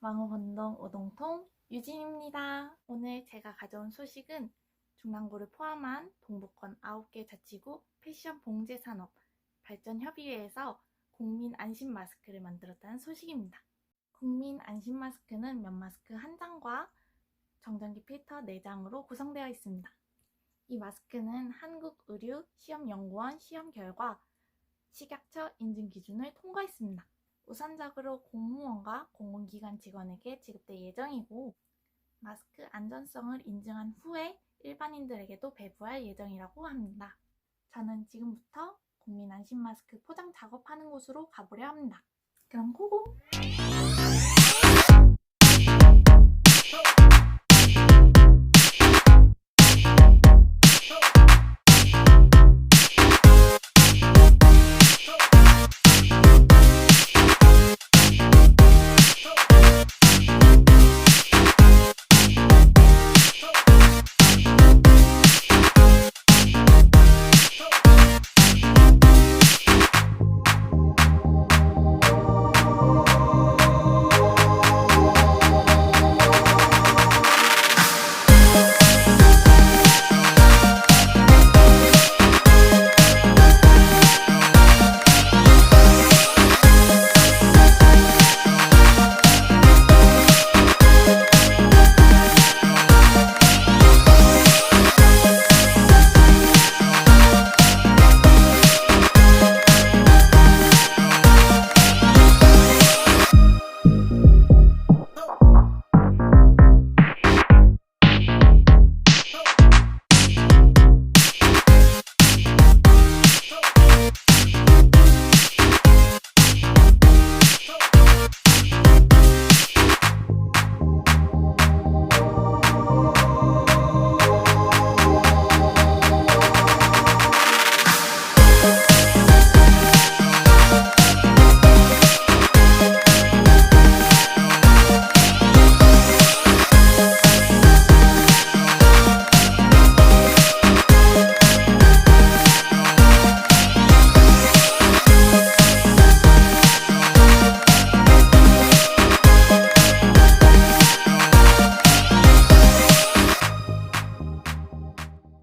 왕호건동 오동통 유진입니다. 오늘 제가 가져온 소식은 중랑구를 포함한 동부권 9개 자치구 패션 봉제 산업 발전 협의회에서 국민 안심 마스크를 만들었다는 소식입니다. 국민 안심 마스크는 면 마스크 한 장과 정전기 필터 4장으로 구성되어 있습니다. 이 마스크는 한국의류시험연구원 시험 결과 식약처 인증 기준을 통과했습니다. 우선적으로 공무원과 공공기관 직원에게 지급될 예정이고 마스크 안전성을 인증한 후에 일반인들에게도 배부할 예정이라고 합니다. 저는 지금부터 국민 안심 마스크 포장 작업하는 곳으로 가보려 합니다. 그럼 고고!